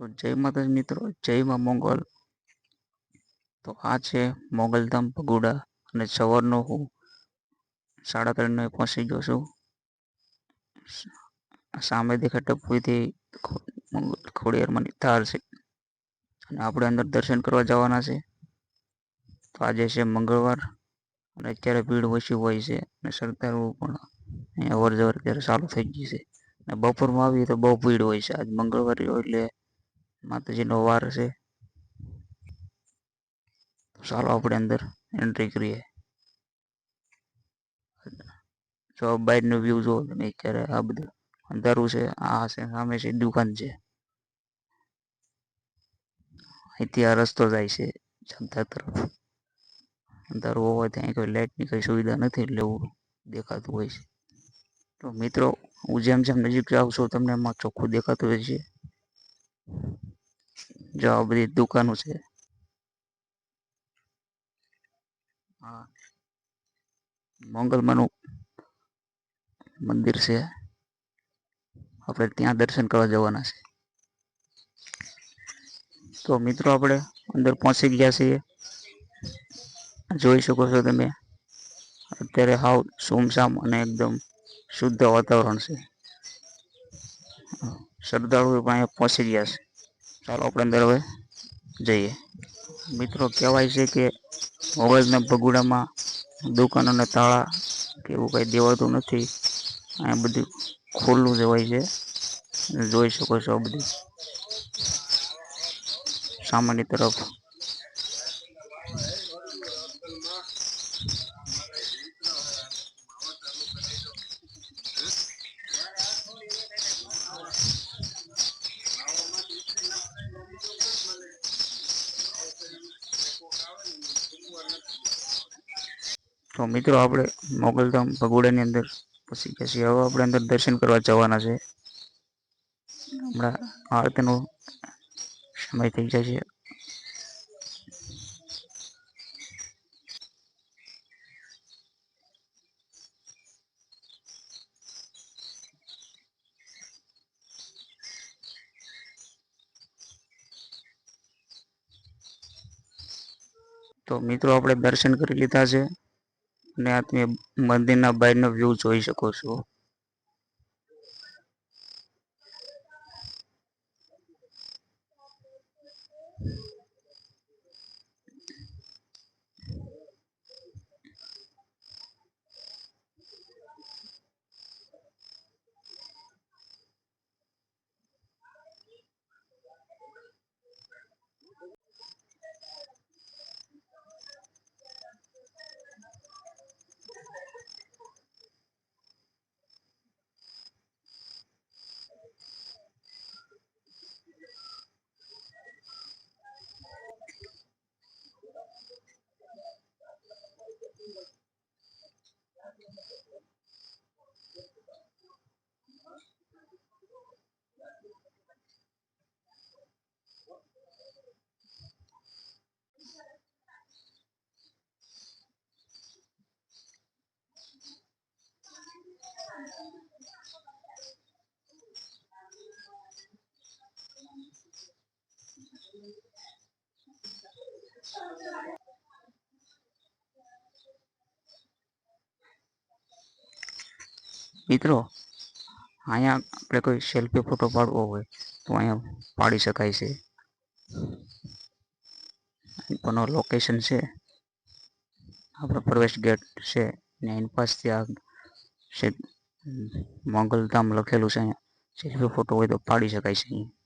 તો જય માતાજી મિત્રો, જય માં મોગલ તો આ છે મોગલધામ પગોડા અને સવારનો હું સાડા ત્રણને પહોંચી ગયો છું. સામે દેખાય ટપુથી ખોડિયારમાં ધાર છે. અને આપણે અંદર દર્શન કરવા જવાના છે. તો આજે છે મંગળવાર અને અત્યારે ભીડ ઓછી હોય છે અને શ્રદ્ધાળુઓ પણ અહીંયા અવર જવર અત્યારે ચાલુ થઈ ગઈ છે. અને બપોરમાં આવીએ તો બહુ ભીડ હોય છે. આજ મંગળવાર એટલે માતાજીનો વાર છે. ચાલો આપણે અંદર એન્ટ્રી કરીએ. જો બાઇકનો વ્યૂ જો તમે અત્યારે આ બધું અંધારું છે, આ છે, સામે છે, દુકાન છે. અહીંથી આ રસ્તો જાય છે, જનતા તરફ. અંધારું હોવાથી ત્યાં કોઈ લાઇટની કઈ સુવિધા નથી એવું દેખાતું હોય છે. તો મિત્રો, હું જેમ જેમ નજીક જાઉં છું, તમને એમાં ચોખ્ખું દેખાતું હોય છે. જો આ બધી દુકાનો છે. મંગલમાનું મંદિર છે. આપણે ત્યાં દર્શન કરવા જવાના છે. તો મિત્રો આપણે અંદર પહોંચી ગયા છીએ. જોઈ શકો છો તમે. અત્યારે હાવ સુમસામ અને એકદમ શુદ્ધ વાતાવરણ છે. શ્રદ્ધાળુઓ પણ અહીંયા પહોંચી ગયા છે. ચાલો આપણે અંદર હવે જઈએ. મિત્રો, કહેવાય છે કે મોબાઈલના ભગુડામાં દુકાનોને તાળા કે એવું કંઈ દેવાતું નથી. અહીંયા બધું ખુલ્લું જ હોય છે. જોઈ શકો છો આ બધું. સામાન્ય તરફ તો મિત્રો આપણે મોગલધામ ભગોડાની અંદર પછી પછી હવે આપણે અંદર દર્શન કરવા જવાના છે. હમણાં આરતીનો સમય થઈ જાય છે. તો મિત્રો આપણે દર્શન કરી લીધા છે. અને આ તમે મંદિરના બહારનો વ્યૂ જોઈ શકો છો. મિત્રો, અહીંયા આપણે કોઈ સેલ્ફી ફોટો પાડવો હોય તો અહીંયા પાડી શકાય છે. પણ લોકેશન છે. આપણો પ્રવેશ ગેટ છે ને એની પાસથી આ છે. મોગલધામ લખેલું છે અહીંયા. સેલ્ફી ફોટો હોય તો પાડી શકાય છે અહીંયા.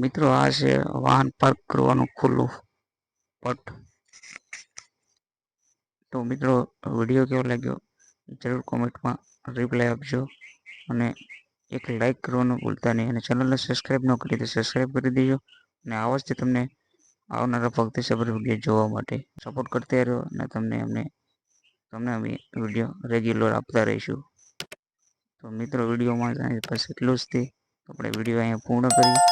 મિત્રો આ છે વાહન પાર્ક કરવાનું ખુલ્લું પટ. તો મિત્રો વીડિયો કેવો લાગ્યો? જરૂર કોમેન્ટમાં રિપ્લાય આપજો અને એક લાઇક કરવાનું ભૂલતા નહીં. અને ચેનલને સબસ્ક્રાઈબ ન કરી તો સબસ્ક્રાઈબ કરી દેજો અને આવા તમને આવનારા ભક્તિસભર વીડિયો જોવા માટે સપોર્ટ કરતા રહ્યો અને તમને અમને, તમને અમે વીડિયો રેગ્યુલર આપતા રહીશું. તો મિત્રો વિડીયોમાં પાસે એટલું જ તે આપણે વીડિયો અહીંયા પૂર્ણ કરી